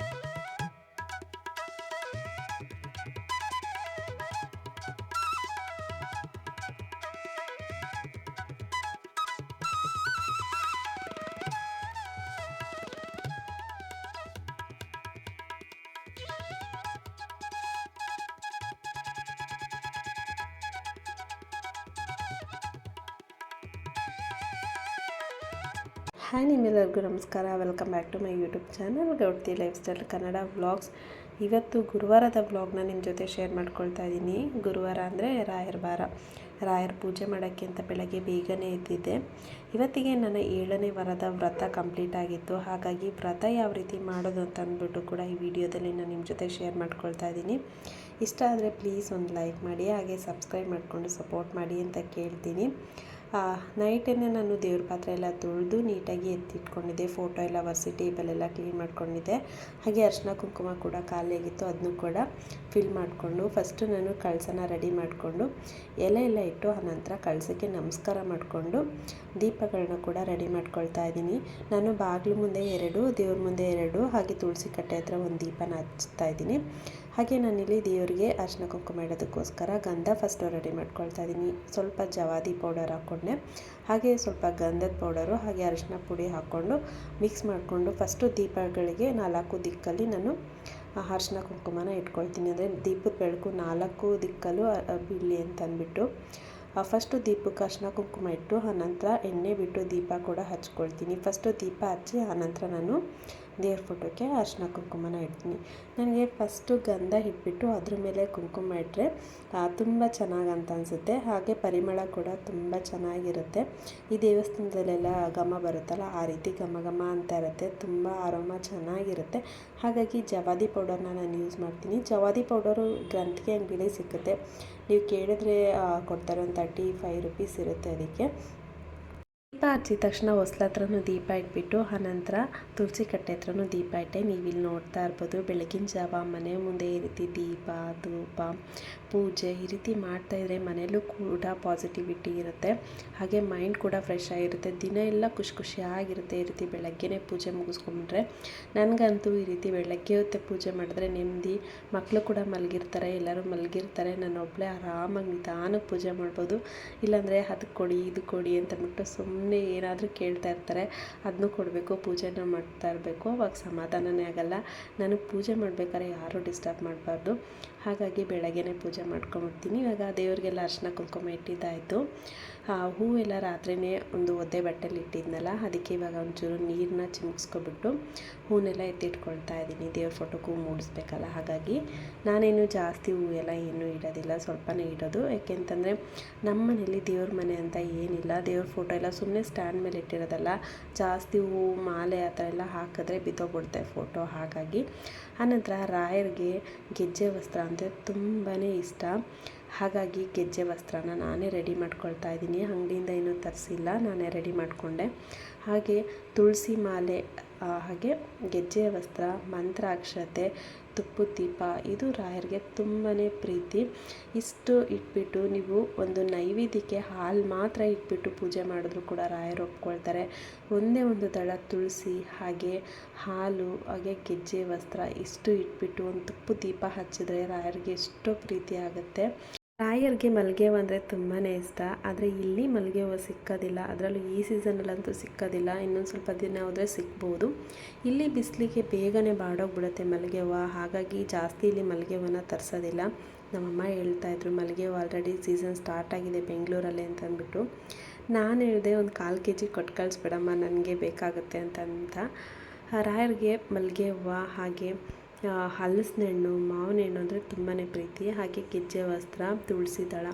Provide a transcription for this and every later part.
何? Hi ನಿಮ್ಮೆಲ್ಲರಿಗೂ ನಮಸ್ಕಾರ. Welcome back to my YouTube channel Gowdti life style Kannada vlogs ಇವತ್ತು ಗುರುವಾರದ ವ್ಲಾಗ್ನ ನಿಮ್ಮ ಜೊತೆ ಶೇರ್ ಮಾಡ್ಕೊಳ್ತಾ ಇದ್ದೀನಿ ಗುರುವಾರ ಅಂದರೆ ರಾಯರ ವಾರ. ರಾಯರ ಪೂಜೆ ಮಾಡೋಕ್ಕೆ ಅಂತ ಬೆಳಗ್ಗೆ ಬೇಗನೆ ಎದ್ದಿದ್ದೆ. ಇವತ್ತಿಗೆ ನನ್ನ ಏಳನೇ ವಾರದ ವ್ರತ ಕಂಪ್ಲೀಟ್ ಆಗಿತ್ತು. ಹಾಗಾಗಿ ವ್ರತ ಯಾವ ರೀತಿ ಮಾಡೋದು ಅಂತ ಅಂದ್ಬಿಟ್ಟು ಕೂಡ ಈ ವಿಡಿಯೋದಲ್ಲಿ ನಾನು ನಿಮ್ಮ ಜೊತೆ ಶೇರ್ ಮಾಡ್ಕೊಳ್ತಾ ಇದ್ದೀನಿ ಇಷ್ಟ ಆದರೆ ಪ್ಲೀಸ್ ಒಂದು ಲೈಕ್ ಮಾಡಿ, ಹಾಗೆ ಸಬ್ಸ್ಕ್ರೈಬ್ ಮಾಡಿಕೊಂಡು ಸಪೋರ್ಟ್ ಮಾಡಿ ಅಂತ ಕೇಳ್ತೀನಿ. ನೈಟನ್ನೇ ನಾನು ದೇವ್ರ ಪಾತ್ರೆ ಎಲ್ಲ ತೊಳೆದು ನೀಟಾಗಿ ಎತ್ತಿಟ್ಕೊಂಡಿದ್ದೆ. ಫೋಟೋ ಎಲ್ಲ ಒರೆಸಿ ಟೇಬಲೆಲ್ಲ ಕ್ಲೀನ್ ಮಾಡ್ಕೊಂಡಿದ್ದೆ. ಹಾಗೆ ಅರ್ಶಿನ ಕುಂಕುಮ ಕೂಡ ಖಾಲಿಯಾಗಿತ್ತು. ಅದನ್ನು ಕೂಡ ಫಿಲ್ ಮಾಡಿಕೊಂಡು ಫಸ್ಟು ನಾನು ಕಳಸನ ರೆಡಿ ಮಾಡಿಕೊಂಡು ಎಲೆ ಎಲ್ಲ ಇಟ್ಟು ಆನಂತರ ಕಳಸಕ್ಕೆ ನಮಸ್ಕಾರ ಮಾಡಿಕೊಂಡು ದೀಪಗಳನ್ನ ಕೂಡ ರೆಡಿ ಮಾಡ್ಕೊಳ್ತಾ ಇದ್ದೀನಿ. ನಾನು ಬಾಗಿಲು ಮುಂದೆ ಎರಡು, ದೇವ್ರ ಮುಂದೆ ಎರಡು, ಹಾಗೆ ತುಳಸಿ ಕಟ್ಟೆ ಹತ್ರ ಒಂದು ದೀಪನ ಹಚ್ತಾ ಇದ್ದೀನಿ. ಹಾಗೆ ನಾನಿಲ್ಲಿ ದೇವರಿಗೆ ಅರ್ಶನ ಕುಂಕುಮ ಇಡೋದಕ್ಕೋಸ್ಕರ ಗಂಧ ಫಸ್ಟು ರೆಡಿ ಮಾಡ್ಕೊಳ್ತಾ ಇದ್ದೀನಿ. ಸ್ವಲ್ಪ ಜವಾದಿ ಪೌಡರ್ ಹಾಕ್ಕೊಂಡೆ. ಹಾಗೆ ಸ್ವಲ್ಪ ಗಂಧದ ಪೌಡರು ಹಾಗೆ ಅರಿಶಿನ ಪುಡಿ ಹಾಕ್ಕೊಂಡು ಮಿಕ್ಸ್ ಮಾಡಿಕೊಂಡು ಫಸ್ಟು ದೀಪಗಳಿಗೆ ನಾಲ್ಕು ದಿಕ್ಕಲ್ಲಿ ನಾನು ಅರಿಶಿನ ಕುಂಕುಮನ ಇಟ್ಕೊಳ್ತೀನಿ. ಅಂದರೆ ದೀಪದ ಬೆಳಕು ನಾಲ್ಕು ದಿಕ್ಕಲ್ಲೂ ಅಂತ ಅಂದ್ಬಿಟ್ಟು ಫಸ್ಟು ದೀಪಕ್ಕೆ ಅರ್ಶಿನ ಕುಂಕುಮ ಇಟ್ಟು ಆನಂತರ ಎಣ್ಣೆ ಬಿಟ್ಟು ದೀಪ ಕೂಡ ಹಚ್ಕೊಳ್ತೀನಿ. ಫಸ್ಟು ದೀಪ ಹಚ್ಚಿ ಆನಂತರ ನಾನು ದೇವ್ರ ಫೋಟೋಕ್ಕೆ ಅರ್ಶಿನ ಕುಂಕುಮನ ಇಡ್ತೀನಿ. ನನಗೆ ಫಸ್ಟು ಗಂಧ ಇಟ್ಬಿಟ್ಟು ಅದ್ರ ಮೇಲೆ ಕುಂಕುಮ ಇಟ್ಟರೆ ತುಂಬ ಚೆನ್ನಾಗಿ ಅಂತ ಅನಿಸುತ್ತೆ. ಹಾಗೆ ಪರಿಮಳ ಕೂಡ ತುಂಬ ಚೆನ್ನಾಗಿರುತ್ತೆ. ಈ ದೇವಸ್ಥಾನದಲ್ಲೆಲ್ಲ ಘಮ ಬರುತ್ತಲ್ಲ, ಆ ರೀತಿ ಘಮ ಘಮ ಅಂತ ಇರುತ್ತೆ. ತುಂಬ ಆರೋಮ ಚೆನ್ನಾಗಿರುತ್ತೆ. ಹಾಗಾಗಿ ಜವಾದಿ ಪೌಡರ್ನ ನಾನು ಯೂಸ್ ಮಾಡ್ತೀನಿ. ಜವಾದಿ ಪೌಡರು ಗ್ರಂಥಿಗೆ ಅಂಗಡಿಲಿ ಸಿಗುತ್ತೆ ನೀವು ಕೇಳಿದ್ರೆ ಕೊಡ್ತಾರೆ ಒಂದು ತರ್ಟಿ ಫೈವ್ ರುಪೀಸ್ ಇರುತ್ತೆ ಅದಕ್ಕೆ. ದೀಪ ಹಚ್ಚಿದ ತಕ್ಷಣ ಹೊಸ್ಲ ಹತ್ರನೂ ದೀಪ ಇಟ್ಬಿಟ್ಟು ಆನಂತರ ತುಳಸಿ ಕಟ್ಟೆ ಹತ್ರನೂ ದೀಪ ಇಟ್ಟೆ. ನೀವಿಲ್ಲಿ ನೋಡ್ತಾ ಇರ್ಬೋದು, ಬೆಳಗಿನ ಜಾವ ಮನೆ ಮುಂದೆ ಈ ರೀತಿ ದೀಪ, ಧೂಪ, ಪೂಜೆ ಈ ರೀತಿ ಮಾಡ್ತಾಯಿದ್ರೆ ಮನೆಯಲ್ಲೂ ಕೂಡ ಪಾಸಿಟಿವಿಟಿ ಇರುತ್ತೆ. ಹಾಗೆ ಮೈಂಡ್ ಕೂಡ ಫ್ರೆಶ್ ಆಗಿರುತ್ತೆ. ದಿನ ಎಲ್ಲ ಖುಷಿ ಖುಷಿಯಾಗಿರುತ್ತೆ ಈ ರೀತಿ ಬೆಳಗ್ಗೆನೇ ಪೂಜೆ ಮುಗಿಸ್ಕೊಂಡ್ರೆ. ನನಗಂತೂ ಈ ರೀತಿ ಬೆಳಗ್ಗೆ ಹೊತ್ತೆ ಪೂಜೆ ಮಾಡಿದ್ರೆ ನೆಮ್ಮದಿ. ಮಕ್ಕಳು ಕೂಡ ಮಲಗಿರ್ತಾರೆ, ಎಲ್ಲರೂ ಮಲಗಿರ್ತಾರೆ. ನಾನು ಒಬ್ಬಳೇ ಆರಾಮಾಗಿ ನಿಧಾನಕ್ಕೆ ಪೂಜೆ ಮಾಡ್ಬೋದು. ಇಲ್ಲಾಂದರೆ ಅದಕ್ಕೆ ಕೊಡಿ ಇದು ಕೊಡಿ ಅಂತ ಅಂತಂದ್ಬಿಟ್ಟು ಸುಮ್ಮನೆ ಸುಮ್ಮನೆ ಏನಾದರೂ ಕೇಳ್ತಾ ಇರ್ತಾರೆ ಅದನ್ನು ಕೊಡಬೇಕು, ಪೂಜೆನ ಮಾಡ್ತಾ ಇರಬೇಕು. ಅವಾಗ ಸಮಾಧಾನನೇ ಆಗಲ್ಲ. ನನಗೆ ಪೂಜೆ ಮಾಡ್ಬೇಕಾದ್ರೆ ಯಾರೂ ಡಿಸ್ಟರ್ಬ್ ಮಾಡಬಾರ್ದು. ಹಾಗಾಗಿ ಬೆಳಗ್ಗೆನೇ ಪೂಜೆ ಮಾಡ್ಕೊಂಬಿಡ್ತೀನಿ ಇವಾಗ ದೇವರಿಗೆಲ್ಲ ಅರ್ಶಿನ ಕುಂಕುಮ ಇಟ್ಟಿದ್ದಾಯಿತು. ಎಲ್ಲ ರಾತ್ರಿಯೇ ಒಂದು ಒದ್ದೆ ಬಟ್ಟೆಲಿ ಇಟ್ಟಿದ್ನಲ್ಲ, ಅದಕ್ಕೆ ಇವಾಗ ಒಂಚೂರು ನೀರನ್ನ ಚಿಮ್ಸ್ಕೊಬಿಟ್ಟು ಹೂನೆಲ್ಲ ಎತ್ತಿಟ್ಕೊಳ್ತಾ ಇದ್ದೀನಿ. ದೇವ್ರ ಫೋಟೋಕ್ಕೂ ಮೂಡಿಸ್ಬೇಕಲ್ಲ, ಹಾಗಾಗಿ ನಾನೇನು ಜಾಸ್ತಿ ಹೂವೆಲ್ಲ ಏನೂ ಇಡೋದಿಲ್ಲ, ಸ್ವಲ್ಪನೇ ಇಡೋದು. ಯಾಕೆಂತಂದರೆ ನಮ್ಮ ಮನೇಲಿ ದೇವ್ರ ಮನೆ ಅಂತ ಏನಿಲ್ಲ. ದೇವ್ರ ಫೋಟೋ ಎಲ್ಲ ಸುಮ್ಮನೆ ಸ್ಟ್ಯಾಂಡ್ ಮೇಲೆ ಇಟ್ಟಿರೋದಲ್ಲ. ಜಾಸ್ತಿ ಹೂವು ಮಾಲೆ ಆ ಥರ ಎಲ್ಲ ಹಾಕಿದ್ರೆ ಬಿದ್ದೋಗ್ಬಿಡುತ್ತೆ ಫೋಟೋ, ಹಾಗಾಗಿ ಆನಂತರ ರಾಯರಿಗೆ ಗೆಜ್ಜೆ ವಸ್ತ್ರ ಅಂದರೆ ತುಂಬಾ ಇಷ್ಟ. ಹಾಗಾಗಿ ಗೆಜ್ಜೆ ವಸ್ತ್ರನ ನಾನೇ ರೆಡಿ ಮಾಡ್ಕೊಳ್ತಾ ಇದ್ದೀನಿ. ಅಂಗಡಿಯಿಂದ ಏನೂ ತರಿಸಿಲ್ಲ. ನಾನೇ ರೆಡಿ ಮಾಡಿಕೊಂಡೆ. ಹಾಗೆ ತುಳಸಿ ಮಾಲೆ ಹಾಗೆ ಗೆಜ್ಜೆಯ ವಸ್ತ್ರ, ಮಂತ್ರಾಕ್ಷತೆ, ತುಪ್ಪು, ದೀಪ, ಇದು ರಾಯರಿಗೆ ತುಂಬಾ ಪ್ರೀತಿ. ಇಷ್ಟು ಇಟ್ಬಿಟ್ಟು ನೀವು ಒಂದು ನೈವೇದ್ಯಕ್ಕೆ ಹಾಲು ಮಾತ್ರ ಇಟ್ಬಿಟ್ಟು ಪೂಜೆ ಮಾಡಿದ್ರು ಕೂಡ ರಾಯರು ಒಪ್ಕೊಳ್ತಾರೆ. ಒಂದೇ ಒಂದು ದಳ ತುಳಸಿ, ಹಾಗೆ ಹಾಲು, ಹಾಗೆ ಗೆಜ್ಜೆ, ವಸ್ತ್ರ ಇಷ್ಟು ಇಟ್ಬಿಟ್ಟು ಒಂದು ತುಪ್ಪು, ದೀಪ ಹಚ್ಚಿದ್ರೆ ರಾಯರಿಗೆ ಎಷ್ಟೋ ಪ್ರೀತಿ ಆಗುತ್ತೆ. ರಾಯರಿಗೆ ಮಲ್ಲಿಗೆ ಹೂವು ಅಂದರೆ ತುಂಬಾ ಇಷ್ಟ. ಆದರೆ ಇಲ್ಲಿ ಮಲ್ಲಿಗೆ ಹೂವು ಸಿಕ್ಕೋದಿಲ್ಲ. ಅದರಲ್ಲೂ ಈ ಸೀಸನಲ್ಲಂತೂ ಸಿಕ್ಕೋದಿಲ್ಲ. ಇನ್ನೊಂದು ಸ್ವಲ್ಪ ದಿನ ಹೋದರೆ ಸಿಗ್ಬೋದು ಇಲ್ಲಿ ಬಿಸಿಲಿಗೆ ಬೇಗನೆ ಬಾಡೋಗ್ಬಿಡುತ್ತೆ ಮಲ್ಲಿಗೆ ಹೂವು. ಹಾಗಾಗಿ ಜಾಸ್ತಿ ಇಲ್ಲಿ ಮಲ್ಲಿಗೆ ಹೂವನ್ನ ತರಿಸೋದಿಲ್ಲ. ನಮ್ಮಮ್ಮ ಹೇಳ್ತಾಯಿದ್ರು ಮಲ್ಲಿಗೆ ಹೂವು ಆಲ್ರೆಡಿ ಸೀಸನ್ ಸ್ಟಾರ್ಟ್ ಆಗಿದೆ ಬೆಂಗಳೂರಲ್ಲಿ ಅಂತ ಅಂದ್ಬಿಟ್ಟು ನಾನು ಹೇಳಿದೆ, ಒಂದು ಕಾಲು ಕೆ ಜಿ ಕೊಟ್ಟು ಕಳಿಸ್ಬೇಡಮ್ಮ, ನನಗೆ ಬೇಕಾಗುತ್ತೆ ಅಂತಂತ. ಅಂತ ರಾಯರಿಗೆ ಮಲ್ಲಿಗೆ ಹೂವು ಹಾಗೆ ಹಲಸಿನ ಹಣ್ಣು ಮಾವಿನ ಹಣ್ಣು ಅಂದರೆ ತುಂಬಾ ಪ್ರೀತಿ. ಹಾಗೆ ಗೆಜ್ಜೆ ವಸ್ತ್ರ, ತುಳಸಿ ದಳ.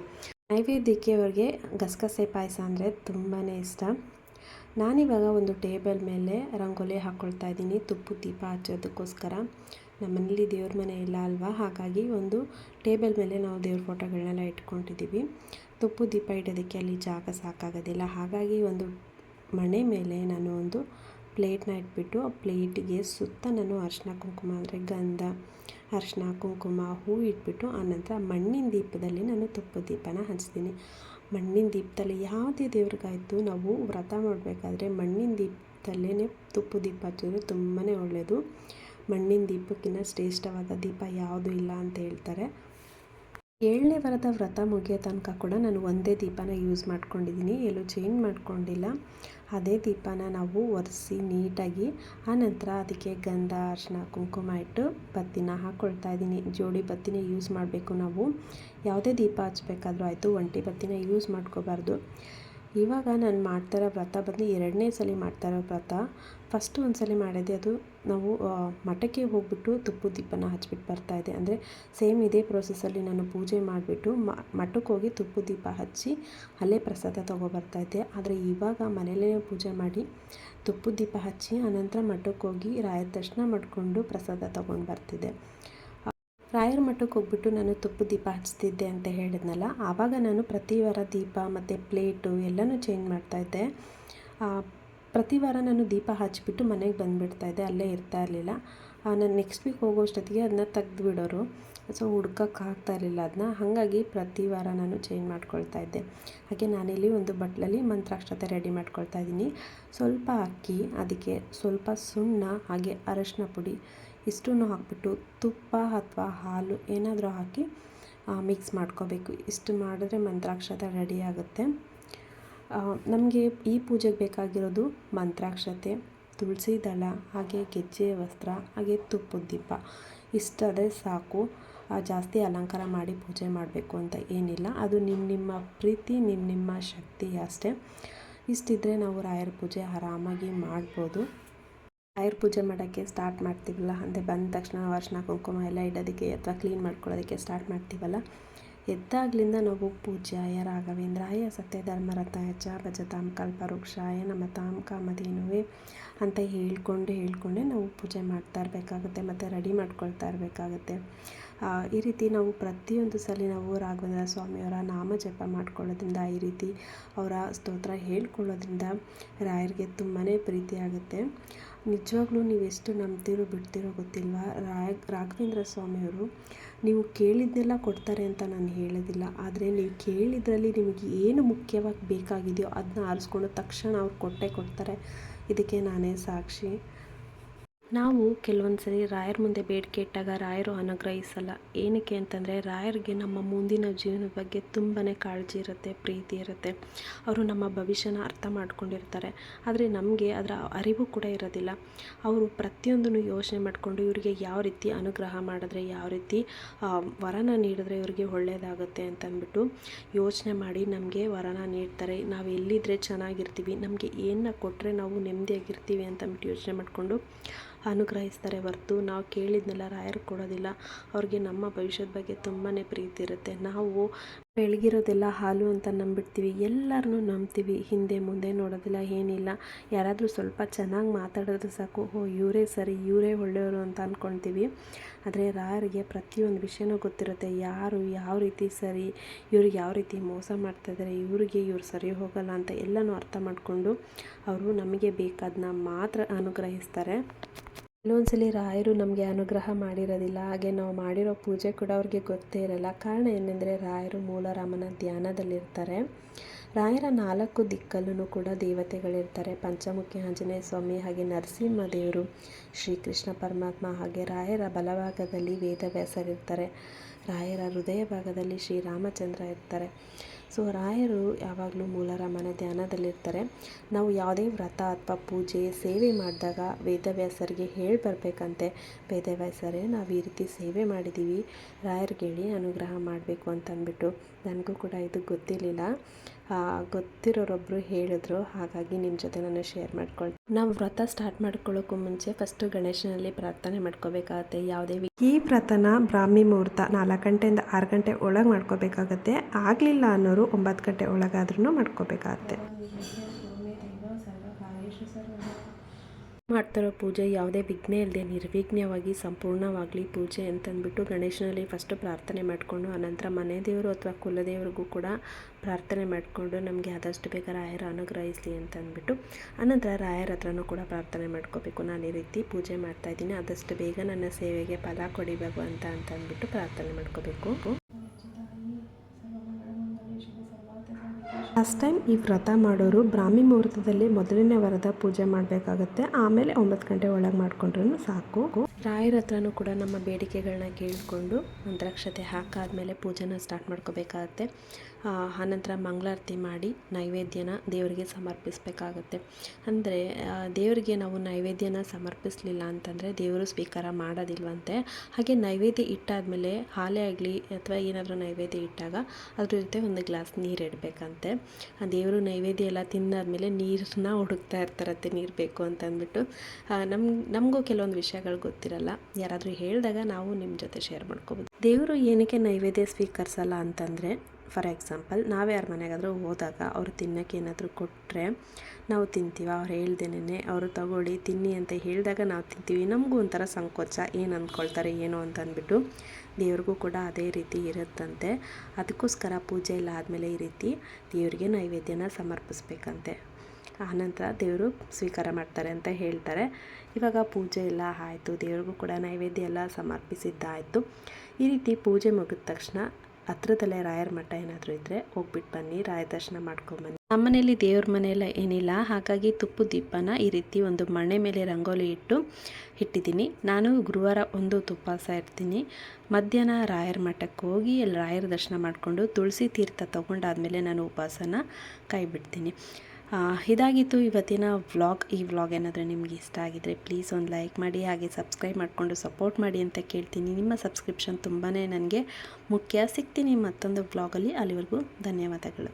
ನೈವೇದ್ಯಕ್ಕೆ ಅವರಿಗೆ ಗಸಗಸೆ ಪಾಯಸ ಅಂದರೆ ತುಂಬಾ ಇಷ್ಟ. ನಾನಿವಾಗ ಒಂದು ಟೇಬಲ್ ಮೇಲೆ ರಂಗೋಲಿ ಹಾಕ್ಕೊಳ್ತಾ ಇದ್ದೀನಿ. ತುಪ್ಪು, ದೀಪ ಹಚ್ಚೋದಕ್ಕೋಸ್ಕರ. ನಮ್ಮ ಮನೇಲಿ ದೇವ್ರ ಮನೆ ಇಲ್ಲ ಅಲ್ವಾ? ಹಾಗಾಗಿ ಒಂದು ಟೇಬಲ್ ಮೇಲೆ ನಾವು ದೇವ್ರ ಫೋಟೋಗಳನ್ನೆಲ್ಲ ಇಟ್ಕೊಂಡಿದ್ದೀವಿ. ತುಪ್ಪು, ದೀಪ ಇಡೋದಕ್ಕೆ ಅಲ್ಲಿ ಜಾಗ ಸಾಕಾಗೋದಿಲ್ಲ. ಹಾಗಾಗಿ ಒಂದು ಮಣೆ ಮೇಲೆ ನಾನು ಒಂದು ಪ್ಲೇಟ್ನ ಇಟ್ಬಿಟ್ಟು ಆ ಪ್ಲೇಟಿಗೆ ಸುತ್ತ ನಾನು ಅರಿಶಿನ ಕುಂಕುಮ ಅಂದರೆ ಗಂಧ, ಅರಿಶಿನ ಕುಂಕುಮ ಹೂ ಇಟ್ಬಿಟ್ಟು ಆನಂತರ ಮಣ್ಣಿನ ದೀಪದಲ್ಲಿ ನಾನು ತುಪ್ಪದ ದೀಪನ ಹಚ್ತೀನಿ. ಮಣ್ಣಿನ ದೀಪದಲ್ಲಿ ಯಾವುದೇ ದೇವ್ರಿಗಾಯಿತು ನಾವು ವ್ರತ ಮಾಡಬೇಕಾದ್ರೆ ಮಣ್ಣಿನ ದೀಪದಲ್ಲೇ ತುಪ್ಪ ದೀಪ ಹಚ್ಚಿದ್ರೆ ತುಂಬಾ ಒಳ್ಳೆಯದು. ಮಣ್ಣಿನ ದೀಪಕ್ಕಿಂತ ಶ್ರೇಷ್ಠವಾದ ದೀಪ ಯಾವುದೂ ಇಲ್ಲ ಅಂತ ಹೇಳ್ತಾರೆ. ಏಳನೇ ವಾರದ ವ್ರತ ಮುಗಿಯೋ ತನಕ ಕೂಡ ನಾನು ಒಂದೇ ದೀಪನ ಯೂಸ್ ಮಾಡ್ಕೊಂಡಿದ್ದೀನಿ. ಎಲ್ಲೂ ಚೇಂಜ್ ಮಾಡ್ಕೊಂಡಿಲ್ಲ. ಅದೇ ದೀಪನ ನಾವು ಒರೆಸಿ ನೀಟಾಗಿ ಆನಂತರ ಅದಕ್ಕೆ ಗಂಧ ಅರಿಶಿನ ಕುಂಕುಮ ಇಟ್ಟು ಬತ್ತಿನ ಹಾಕ್ಕೊಳ್ತಾ ಇದ್ದೀನಿ. ಜೋಡಿ ಬತ್ತಿನ ಯೂಸ್ ಮಾಡಬೇಕು ನಾವು. ಯಾವುದೇ ದೀಪ ಹಚ್ಬೇಕಾದ್ರೂ ಆಯಿತು, ಒಂಟಿ ಬತ್ತಿನ ಯೂಸ್ ಮಾಡ್ಕೋಬಾರ್ದು. ಇವಾಗ ನಾನು ಮಾಡ್ತಾರೋ ವ್ರತ ಬಂದು ಎರಡನೇ ಸಲ ಮಾಡ್ತಾರೋ ವ್ರತ ಫಸ್ಟ್ ಒಂದು ಸಲ ಮಾಡಿದೆ ಅದು ನಾವು ಮಠಕ್ಕೆ ಹೋಗ್ಬಿಟ್ಟು ತುಪ್ಪದ ದೀಪನ ಹಚ್ಬಿಟ್ಟು ಇದೆ. ಅಂದರೆ ಸೇಮ್ ಇದೇ ಪ್ರೋಸೆಸ್ಸಲ್ಲಿ ನಾನು ಪೂಜೆ ಮಾಡಿಬಿಟ್ಟು ಮಠಕ್ಕೆ ಹೋಗಿ ತುಪ್ಪದ ದೀಪ ಹಚ್ಚಿ ಅಲ್ಲೇ ಪ್ರಸಾದ ತೊಗೊಬರ್ತಾಯಿದ್ದೆ ಆದರೆ ಇವಾಗ ಮನೆಯಲ್ಲೇ ಪೂಜೆ ಮಾಡಿ ತುಪ್ಪದ ದೀಪ ಹಚ್ಚಿ ಆನಂತರ ಮಠಕ್ಕೆ ಹೋಗಿ ರಾಯರ ದರ್ಶನ ಮಾಡಿಕೊಂಡು ಪ್ರಸಾದ ತೊಗೊಂಡು ಬರ್ತಿದ್ದೆ. ರಾಯರ ಮಠಕ್ಕೆ ಹೋಗ್ಬಿಟ್ಟು ನಾನು ತುಪ್ಪ ದೀಪ ಹಚ್ತಿದ್ದೆ ಅಂತ ಹೇಳಿದ್ನಲ್ಲ, ಆವಾಗ ನಾನು ಪ್ರತಿ ವಾರ ದೀಪ ಮತ್ತು ಪ್ಲೇಟು ಎಲ್ಲನೂ ಚೇಂಜ್ ಮಾಡ್ತಾಯಿದ್ದೆ ಪ್ರತಿ ವಾರ ನಾನು ದೀಪ ಹಚ್ಬಿಟ್ಟು ಮನೆಗೆ ಬಂದುಬಿಡ್ತಾಯಿದ್ದೆ ಅಲ್ಲೇ ಇರ್ತಾ ಇರಲಿಲ್ಲ. ನಾನು ನೆಕ್ಸ್ಟ್ ವೀಕ್ ಹೋಗೋಷ್ಟೊತ್ತಿಗೆ ಅದನ್ನ ತೆಗ್ದು ಬಿಡೋರು ಸೊ ಹುಡ್ಕೋಕ್ಕಾಗ್ತಾ ಇರಲಿಲ್ಲ ಅದನ್ನ. ಹಾಗಾಗಿ ಪ್ರತಿ ವಾರ ನಾನು ಚೇಂಜ್ ಮಾಡ್ಕೊಳ್ತಾ ಇದ್ದೆ. ಹಾಗೆ ನಾನಿಲ್ಲಿ ಒಂದು ಬಟ್ಲಲ್ಲಿ ಮಂತ್ರಾಕ್ಷತೆ ರೆಡಿ ಮಾಡ್ಕೊಳ್ತಾ ಇದ್ದೀನಿ. ಸ್ವಲ್ಪ ಅಕ್ಕಿ, ಅದಕ್ಕೆ ಸ್ವಲ್ಪ ಸುಣ್ಣ, ಹಾಗೆ ಅರಶಿನ ಪುಡಿ. ಇಷ್ಟನ್ನು ಹಾಕ್ಬಿಟ್ಟು ತುಪ್ಪ ಅಥವಾ ಹಾಲು ಏನಾದರೂ ಹಾಕಿ ಮಿಕ್ಸ್ ಮಾಡ್ಕೋಬೇಕು. ಇಷ್ಟು ಮಾಡಿದ್ರೆ ಮಂತ್ರಾಕ್ಷತೆ ರೆಡಿ ಆಗುತ್ತೆ. ನಮಗೆ ಈ ಪೂಜೆಗೆ ಬೇಕಾಗಿರೋದು ಮಂತ್ರಾಕ್ಷತೆ, ತುಳಸಿ ದಳ, ಹಾಗೆ ಗೆಜ್ಜೆ ವಸ್ತ್ರ, ಹಾಗೆ ತುಪ್ಪದ ದೀಪ. ಇಷ್ಟಾದರೆ ಸಾಕು. ಜಾಸ್ತಿ ಅಲಂಕಾರ ಮಾಡಿ ಪೂಜೆ ಮಾಡಬೇಕು ಅಂತ ಏನಿಲ್ಲ. ಅದು ನಿಮ್ಮ ನಿಮ್ಮ ಪ್ರೀತಿ ನಿಮ್ಮ ನಿಮ್ಮ ಶಕ್ತಿ ಅಷ್ಟೇ. ಇಷ್ಟಿದ್ರೆ ನಾವು ರಾಯರ ಪೂಜೆ ಆರಾಮಾಗಿ ಮಾಡ್ಬೋದು. ರಾಯರ ಪೂಜೆ ಮಾಡೋಕ್ಕೆ ಸ್ಟಾರ್ಟ್ ಮಾಡ್ತೀವಲ್ಲ? ಅಂದರೆ ಬಂದ ತಕ್ಷಣ ಅರ್ಶಿನ, ಕುಂಕುಮ ಎಲ್ಲ ಇಡೋದಕ್ಕೆ ಅಥವಾ ಕ್ಲೀನ್ ಮಾಡ್ಕೊಳ್ಳೋದಕ್ಕೆ ಸ್ಟಾರ್ಟ್ ಮಾಡ್ತೀವಲ್ಲ? ಎದ್ದಾಗ್ಲಿಂದ ನಾವು ಪೂಜ್ಯಾಯ ರಾಘವೇಂದ್ರಾಯ ಸತ್ಯಧರ್ಮರಥಾಯ ಚ ಭಜತಾಂ ಕಲ್ಪವೃಕ್ಷಾಯ ನಮತಾಂ ಕಾಮಧೇನುವೆ ಅಂತ ಹೇಳ್ಕೊಂಡು ಹೇಳ್ಕೊಂಡೆ ನಾವು ಪೂಜೆ ಮಾಡ್ತಾ ಇರಬೇಕಾಗುತ್ತೆ ಮತ್ತು ರೆಡಿ ಮಾಡ್ಕೊಳ್ತಾ ಇರಬೇಕಾಗುತ್ತೆ. ಈ ರೀತಿ ನಾವು ಪ್ರತಿಯೊಂದು ಸಲ ನಾವು ರಾಘವೇಂದ್ರ ಸ್ವಾಮಿಯವರ ನಾಮ ಜಪ ಮಾಡ್ಕೊಳ್ಳೋದ್ರಿಂದ, ಈ ರೀತಿ ಅವರ ಸ್ತೋತ್ರ ಹೇಳ್ಕೊಳ್ಳೋದ್ರಿಂದ ರಾಯರಿಗೆ ತುಂಬಾ ಪ್ರೀತಿ ಆಗುತ್ತೆ. ನಿಜವಾಗ್ಲೂ ನೀವು ಎಷ್ಟು ನಂಬ್ತಿರೋ ಬಿಡ್ತಿರೋ ಗೊತ್ತಿಲ್ವಾ? ರಾಯ, ರಾಘವೇಂದ್ರ ಸ್ವಾಮಿಯವರು ನೀವು ಕೇಳಿದ್ದೆಲ್ಲ ಕೊಡ್ತಾರೆ ಅಂತ ನಾನು ಹೇಳೋದಿಲ್ಲ. ಆದರೆ ನೀವು ಕೇಳಿದ್ರಲ್ಲಿ ನಿಮಗೆ ಏನು ಮುಖ್ಯವಾಗಿ ಬೇಕಾಗಿದೆಯೋ ಅದನ್ನ ಆರಿಸ್ಕೊಂಡು ತಕ್ಷಣ ಅವ್ರು ಕೊಟ್ಟೇ ಕೊಡ್ತಾರೆ. ಇದಕ್ಕೆ ನಾನೇ ಸಾಕ್ಷಿ. ನಾವು ಕೆಲವೊಂದು ಸರಿ ರಾಯರ ಮುಂದೆ ಬೇಡಿಕೆ ಇಟ್ಟಾಗ ರಾಯರು ಅನುಗ್ರಹಿಸಲ್ಲ. ಏನಕ್ಕೆ ಅಂತಂದರೆ, ರಾಯರಿಗೆ ನಮ್ಮ ಮುಂದಿನ ಜೀವನದ ಬಗ್ಗೆ ತುಂಬಾ ಕಾಳಜಿ ಇರುತ್ತೆ, ಪ್ರೀತಿ ಇರುತ್ತೆ. ಅವರು ನಮ್ಮ ಭವಿಷ್ಯನ ಅರ್ಥ ಮಾಡ್ಕೊಂಡಿರ್ತಾರೆ. ಆದರೆ ನಮಗೆ ಅದರ ಅರಿವು ಕೂಡ ಇರೋದಿಲ್ಲ. ಅವರು ಪ್ರತಿಯೊಂದನ್ನು ಯೋಚನೆ ಮಾಡಿಕೊಂಡು ಇವರಿಗೆ ಯಾವ ರೀತಿ ಅನುಗ್ರಹ ಮಾಡಿದ್ರೆ, ಯಾವ ರೀತಿ ವರನ ನೀಡಿದ್ರೆ ಇವರಿಗೆ ಒಳ್ಳೆಯದಾಗುತ್ತೆ ಅಂತಂದ್ಬಿಟ್ಟು ಯೋಚನೆ ಮಾಡಿ ನಮಗೆ ವರನ ನೀಡ್ತಾರೆ. ನಾವು ಎಲ್ಲಿದ್ದರೆ ಚೆನ್ನಾಗಿರ್ತೀವಿ, ನಮಗೆ ಏನನ್ನ ಕೊಟ್ಟರೆ ನಾವು ನೆಮ್ಮದಿಯಾಗಿರ್ತೀವಿ ಅಂತಂದ್ಬಿಟ್ಟು ಯೋಚನೆ ಮಾಡಿಕೊಂಡು ಅನುಗ್ರಹಿಸ್ತಾರೆ ಹೊರ್ತು ನಾವು ಕೇಳಿದ್ನೆಲ್ಲ ರಾಯರು ಕೊಡೋದಿಲ್ಲ. ಅವ್ರಿಗೆ ನಮ್ಮ ಭವಿಷ್ಯದ ಬಗ್ಗೆ ತುಂಬಾ ಪ್ರೀತಿ ಇರುತ್ತೆ. ನಾವು ಬೆಳಗಿರೋದೆಲ್ಲ ಹಾಲು ಅಂತ ನಂಬಿಡ್ತೀವಿ. ಎಲ್ಲರನ್ನೂ ನಂಬ್ತೀವಿ. ಹಿಂದೆ ಮುಂದೆ ನೋಡೋದಿಲ್ಲ, ಏನಿಲ್ಲ. ಯಾರಾದರೂ ಸ್ವಲ್ಪ ಚೆನ್ನಾಗಿ ಮಾತಾಡಿದ್ರೆ ಸಾಕು. ಓ, ಇವರೇ ಸರಿ, ಇವರೇ ಒಳ್ಳೆಯವರು ಅಂತ ಅಂದ್ಕೊಳ್ತೀವಿ ಆದರೆ ರಾಯರಿಗೆ ಪ್ರತಿಯೊಂದು ವಿಷಯನೂ ಗೊತ್ತಿರುತ್ತೆ. ಯಾರು ಯಾವ ರೀತಿ ಸರಿ ಇವ್ರಿಗೆ ಯಾವ ರೀತಿ ಮೋಸ ಮಾಡ್ತಾಯಿದ್ದಾರೆ ಇವರಿಗೆ ಇವ್ರು ಸರಿ ಹೋಗಲ್ಲ ಅಂತ ಎಲ್ಲನೂ ಅರ್ಥ ಮಾಡಿಕೊಂಡು ಅವರು ನಮಗೆ ಬೇಕಾದನ್ನ ಮಾತ್ರ ಅನುಗ್ರಹಿಸ್ತಾರೆ. ಕೆಲವೊಂದ್ಸಲಿ ರಾಯರು ನಮಗೆ ಅನುಗ್ರಹ ಮಾಡಿರೋದಿಲ್ಲ, ಹಾಗೆ ನಾವು ಮಾಡಿರೋ ಪೂಜೆ ಕೂಡ ಅವ್ರಿಗೆ ಗೊತ್ತೇ ಇರಲ್ಲ. ಕಾರಣ ಏನೆಂದರೆ ರಾಯರು ಮೂಲರಾಮನ ಧ್ಯಾನದಲ್ಲಿರ್ತಾರೆ. ರಾಯರ ನಾಲ್ಕು ದಿಕ್ಕಲ್ಲೂ ಕೂಡ ದೇವತೆಗಳಿರ್ತಾರೆ. ಪಂಚಮುಖಿ, ಆಂಜನೇಯ ಸ್ವಾಮಿ ಹಾಗೆ ನರಸಿಂಹ ದೇವರು ಶ್ರೀಕೃಷ್ಣ ಪರಮಾತ್ಮ ಹಾಗೆ ರಾಯರ ಬಲಭಾಗದಲ್ಲಿ ವೇದವ್ಯಾಸರಿರ್ತಾರೆ. ರಾಯರ ಹೃದಯ ಭಾಗದಲ್ಲಿ ಶ್ರೀರಾಮಚಂದ್ರ ಇರ್ತಾರೆ. ಸೊ ರಾಯರು ಯಾವಾಗಲೂ ಮೂಲರಾಮನ ಧ್ಯಾನದಲ್ಲಿರ್ತಾರೆ. ನಾವು ಯಾವುದೇ ವ್ರತ ಅಥವಾ ಪೂಜೆ, ಸೇವೆ ಮಾಡಿದಾಗ ವೇದವ್ಯಾಸರಿಗೆ ಹೇಳಿ ಬರಬೇಕಂತೆ. ವೇದವ್ಯಾಸರೇ, ನಾವು ಈ ರೀತಿ ಸೇವೆ ಮಾಡಿದ್ದೀವಿ. ರಾಯರಿಗೆ ಹೇಳಿ ಅನುಗ್ರಹ ಮಾಡಬೇಕು ಅಂತಂದ್ಬಿಟ್ಟು. ನನಗೂ ಕೂಡ ಇದು ಗೊತ್ತಿರಲಿಲ್ಲ. ಗೊತ್ತಿರೋರೊಬ್ಬರು ಹೇಳಿದ್ರು, ಹಾಗಾಗಿ ನಿಮ್ಮ ಜೊತೆ ನಾನು ಶೇರ್ ಮಾಡ್ಕೊಳ್ತೀನಿ. ನಾವು ವ್ರತ ಸ್ಟಾರ್ಟ್ ಮಾಡ್ಕೊಳ್ಳೋಕ್ಕೂ ಮುಂಚೆ ಫಸ್ಟು ಗಣೇಶನಲ್ಲಿ ಪ್ರಾರ್ಥನೆ ಮಾಡ್ಕೋಬೇಕಾಗತ್ತೆ, ಯಾವುದೇ ಈ ವ್ರತನ ಬ್ರಾಹ್ಮಿ ಮುಹೂರ್ತ ನಾಲ್ಕು ಗಂಟೆಯಿಂದ ಆರು ಗಂಟೆ ಒಳಗೆ ಮಾಡ್ಕೋಬೇಕಾಗತ್ತೆ, ಆಗಲಿಲ್ಲ ಅನ್ನೋರು ಒಂಬತ್ತು ಗಂಟೆ ಒಳಗಾದ್ರೂ ಮಾಡ್ಕೋಬೇಕಾಗತ್ತೆ. ಮಾಡ್ತಿರೋ ಪೂಜೆ, ಯಾವುದೇ ವಿಘ್ನ ಇಲ್ಲದೆ ನಿರ್ವಿಘ್ನವಾಗಿ ಸಂಪೂರ್ಣವಾಗಲಿ ಪೂಜೆ ಅಂತಂದ್ಬಿಟ್ಟು ಗಣೇಶನಲ್ಲಿ ಫಸ್ಟು ಪ್ರಾರ್ಥನೆ ಮಾಡಿಕೊಂಡು, ಆನಂತರ ಮನೆ ದೇವರು ಅಥವಾ ಕುಲದೇವರಿಗೂ ಕೂಡ ಪ್ರಾರ್ಥನೆ ಮಾಡಿಕೊಂಡು, ನಮಗೆ ಆದಷ್ಟು ಬೇಗ ರಾಯರ ಅನುಗ್ರಹಿಸಲಿ ಅಂತ ಅಂದ್ಬಿಟ್ಟು ಆನಂತರ ರಾಯರ ಹತ್ರನೂ ಕೂಡ ಪ್ರಾರ್ಥನೆ ಮಾಡ್ಕೋಬೇಕು. ನಾನು ಈ ರೀತಿ ಪೂಜೆ ಮಾಡ್ತಾ ಇದ್ದೀನಿ. ಆದಷ್ಟು ಬೇಗ ನನ್ನ ಸೇವೆಗೆ ಫಲ ಕೊಡಿಬೇಕು ಅಂತ ಅಂದ್ಬಿಟ್ಟು ಪ್ರಾರ್ಥನೆ ಮಾಡ್ಕೋಬೇಕು. ಲಾಸ್ಟ್ ಟೈಮ್ ಈ ವ್ರತ ಮಾಡೋರು ಬ್ರಾಹ್ಮಿ ಮುಹೂರ್ತದಲ್ಲಿ ಮೊದಲನೇ ವರದ ಪೂಜೆ ಮಾಡಬೇಕಾಗತ್ತೆ. ಆಮೇಲೆ ಒಂಬತ್ತು ಗಂಟೆ ಒಳಗೆ ಮಾಡಿಕೊಂಡ್ರೂ ಸಾಕು. ರಾಯರ ಹತ್ರನೂ ಕೂಡ ನಮ್ಮ ಬೇಡಿಕೆಗಳನ್ನ ಕೇಳಿಕೊಂಡು ಮಂತ್ರಾಕ್ಷತೆ ಹಾಕಾದಮೇಲೆ ಪೂಜೆನ ಸ್ಟಾರ್ಟ್ ಮಾಡ್ಕೋಬೇಕಾಗತ್ತೆ. ಆನಂತರ ಮಂಗಳಾರತಿ ಮಾಡಿ ನೈವೇದ್ಯನ ದೇವರಿಗೆ ಸಮರ್ಪಿಸಬೇಕಾಗತ್ತೆ. ಅಂದರೆ ದೇವರಿಗೆ ನಾವು ನೈವೇದ್ಯನ ಸಮರ್ಪಿಸಲಿಲ್ಲ ಅಂತಂದರೆ ದೇವರು ಸ್ವೀಕಾರ ಮಾಡೋದಿಲ್ವಂತೆ. ಹಾಗೆ ನೈವೇದ್ಯ ಇಟ್ಟಾದಮೇಲೆ ಹಾಲೇ ಆಗಲಿ ಅಥವಾ ಏನಾದರೂ ನೈವೇದ್ಯ ಇಟ್ಟಾಗ ಅದ್ರ ಜೊತೆ ಒಂದು ಗ್ಲಾಸ್ ನೀರು ಇಡಬೇಕಂತೆ. ಆ, ದೇವರು ನೈವೇದ್ಯ ಎಲ್ಲ ತಿಂದಾದ್ಮೇಲೆ ನೀರನ್ನ ಹುಡುಕ್ತಾ ಇರ್ತಾರಂತೆ ನೀರು ಬೇಕು ಅಂತ ಅಂದ್ಬಿಟ್ಟು ನಮ್ಮ ನಮಗೂ ಕೆಲವೊಂದು ವಿಷಯಗಳು ಗೊತ್ತಿರಲ್ಲ ಯಾರಾದರೂ ಹೇಳಿದಾಗ ನಾವು ನಿಮ್ಮ ಜೊತೆ ಶೇರ್ ಮಾಡ್ಕೋಬೋದು. ದೇವರು ಏನಕ್ಕೆ ನೈವೇದ್ಯ ಸ್ವೀಕರಿಸಲ್ಲ ಅಂತಂದರೆ ಫಾರ್ ಎಕ್ಸಾಂಪಲ್ ನಾವು ಯಾರ ಮನೆಗಾದರೂ ಹೋದಾಗ ಅವರು ತಿನ್ನೋಕ್ಕೆ ಏನಾದರೂ ಕೊಟ್ಟರೆ ನಾವು ತಿಂತೀವಿ, ಅವ್ರು ಹೇಳ್ದೇನೆ ಅವರು ತಗೊಳ್ಳಿ, ತಿನ್ನಿ ಅಂತ ಹೇಳಿದಾಗ ನಾವು ತಿಂತೀವಿ. ನಮಗೂ ಒಂಥರ ಸಂಕೋಚ, ಏನು ಅಂದ್ಕೊಳ್ತಾರೆ ಏನು ಅಂತ ಅಂದ್ಬಿಟ್ಟು ದೇವ್ರಿಗೂ ಕೂಡ ಅದೇ ರೀತಿ ಇರುತ್ತಂತೆ. ಅದಕ್ಕೋಸ್ಕರ ಪೂಜೆ ಎಲ್ಲ ಆದಮೇಲೆ ಈ ರೀತಿ ದೇವರಿಗೆ ನೈವೇದ್ಯನ ಸಮರ್ಪಿಸ್ಬೇಕಂತೆ. ಆನಂತರ ದೇವರು ಸ್ವೀಕಾರ ಮಾಡ್ತಾರೆ ಅಂತ ಹೇಳ್ತಾರೆ. ಇವಾಗ ಪೂಜೆ ಎಲ್ಲ ಆಯಿತು. ದೇವ್ರಿಗೂ ಕೂಡ ನೈವೇದ್ಯ ಎಲ್ಲ ಸಮರ್ಪಿಸಿದ್ದಾಯಿತು. ಈ ರೀತಿ ಪೂಜೆ ಮುಗಿದ ತಕ್ಷಣ ಹತ್ರದಲ್ಲೇ ರಾಯರ ಮಠ ಏನಾದರೂ ಇದ್ದರೆ ಹೋಗ್ಬಿಟ್ಟು ಬನ್ನಿ ರಾಯ ದರ್ಶನ ಮಾಡ್ಕೊಂಬನ್ನಿ ನಮ್ಮನೇಲಿ ದೇವ್ರ ಮನೆಯೆಲ್ಲ ಏನಿಲ್ಲ. ಹಾಗಾಗಿ ತುಪ್ಪು ದೀಪನ ಈ ರೀತಿ ಒಂದು ಮಣೆ ಮೇಲೆ ರಂಗೋಲಿ ಇಟ್ಟು ಇಟ್ಟಿದ್ದೀನಿ. ನಾನು ಗುರುವಾರ ಒಂದು ತುಪ್ಪಾಸ ಇರ್ತೀನಿ ಮಧ್ಯಾಹ್ನ ರಾಯರ ಮಠಕ್ಕೆ ಹೋಗಿ ಅಲ್ಲಿ ರಾಯರ ದರ್ಶನ ಮಾಡಿಕೊಂಡು ತುಳಸಿ ತೀರ್ಥ ತೊಗೊಂಡಾದಮೇಲೆ ನಾನು ಉಪವಾಸನ ಕೈ ಬಿಡ್ತೀನಿ ಆ, ಇದಾಗಿತ್ತು ಇವತ್ತಿನ ವ್ಲಾಗ್. ಈ ವ್ಲಾಗ್ ಏನಾದರೂ ನಿಮಗೆ ಇಷ್ಟ ಆಗಿದ್ದರೆ ಪ್ಲೀಸ್ ಒಂದು ಲೈಕ್ ಮಾಡಿ, ಹಾಗೆ ಸಬ್ಸ್ಕ್ರೈಬ್ ಮಾಡಿಕೊಂಡು ಸಪೋರ್ಟ್ ಮಾಡಿ ಅಂತ ಕೇಳ್ತೀನಿ. ನಿಮ್ಮ ಸಬ್ಸ್ಕ್ರಿಪ್ಷನ್ ತುಂಬಾ ನನಗೆ ಮುಖ್ಯ. ಸಿಗ್ತೀನಿ ಮತ್ತೊಂದು ವ್ಲಾಗಲ್ಲಿ ಅಲ್ಲಿವರೆಗೂ ಧನ್ಯವಾದಗಳು.